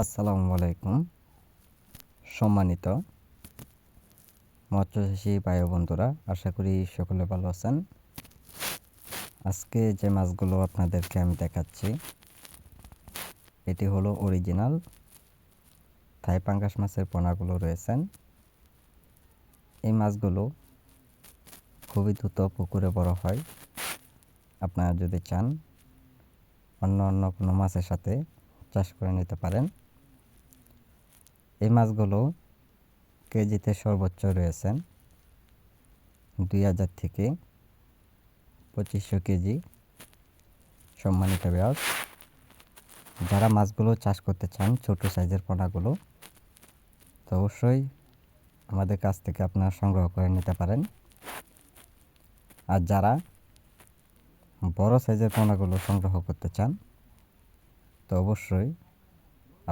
আসসালামু আলাইকুম। সম্মানিত মৎস্যচাষী ভাই বন্ধুরা, আশা করি সকলে ভালো আছেন। আজকে যে মাছগুলো আপনাদেরকে আমি দেখাচ্ছি, এটি হলো অরিজিনাল থাই পাঙ্গাস মাছের পোনাগুলো রয়েছেন। এই মাছগুলো খুবই দ্রুত পুকুরে বড় হয়। আপনারা যদি চান, অন্য অন্য কোনো মাছের সাথে চাষ করে নিতে পারেন। এই মাছগুলো কেজিতে সর্বোচ্চ রয়েছেন দুই হাজার থেকে পঁচিশশো কেজি সম্মানিত ব্যাস যারা মাছগুলো চাষ করতে চান ছোট সাইজের পোনাগুলো, তো অবশ্যই আমাদের কাছ থেকে আপনারা সংগ্রহ করে নিতে পারেন। আর যারা বড় সাইজের পোনাগুলো সংগ্রহ করতে চান, তো অবশ্যই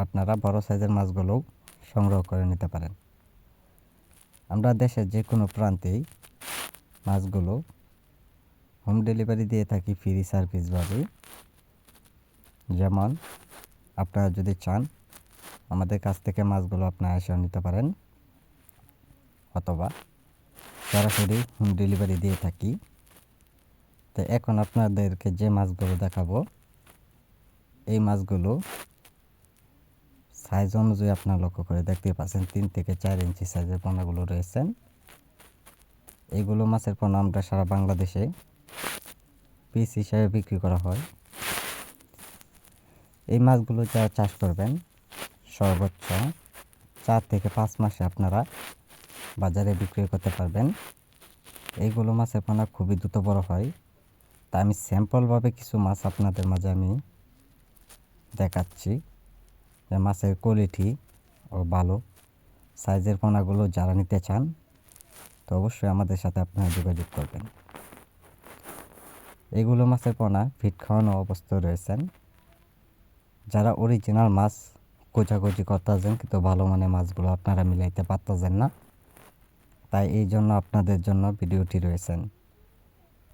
আপনারা বড় সাইজের মাছগুলো সংগ্রহ করে নিতে পারেন। আমরা দেশের যে কোনো প্রান্তেই মাছগুলো হোম ডেলিভারি দিয়ে থাকি ফ্রি সার্ভিসভাবে যেমন, আপনারা যদি চান, আমাদের কাছ থেকে মাছগুলো আপনারা এসে নিতে পারেন। অথবা, সরাসরি হোম ডেলিভারি দিয়ে থাকি। তো এখন আপনাদেরকে যে মাছগুলো দেখাবো, এই মাছগুলো সাইজ অনুযায়ী আপনার লক্ষ্য করে দেখতে পাচ্ছেন, তিন থেকে চার ইঞ্চি সাইজের পোনাগুলো রয়েছেন। এইগুলো মাছের পোনা আমরা সারা বাংলাদেশে পিস হিসাবে বিক্রি করা হয়। এই মাছগুলো যারা চাষ করবেন, সর্বোচ্চ চার থেকে পাঁচ মাসে আপনারা বাজারে বিক্রি করতে পারবেন। এইগুলো মাছের পোনা খুবই দ্রুত বড় হয়। তা আমি স্যাম্পলভাবে কিছু মাছ আপনাদের মাঝে আমি দেখাচ্ছি। মাছের কোয়ালিটি ও ভালো সাইজের পোনাগুলো যারা নিতে চান, তো অবশ্যই আমাদের সাথে আপনারা যোগাযোগ করবেন। এগুলো মাছের পোনা ফিট খাওয়ানো অবস্থায় রয়েছেন। যারা অরিজিনাল মাছ কোচাকুচি করতেছেন, কিন্তু ভালো মানের মাছগুলো আপনারা মিলাইতে পারতেছেন না, তাই এই জন্য আপনাদের জন্য ভিডিওটি রয়েছেন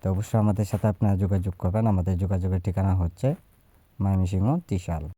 তো অবশ্যই আমাদের সাথে আপনারা যোগাযোগ করবেন। আমাদের যোগাযোগের ঠিকানা হচ্ছে ময়মনসিংহ ত্রিশাল।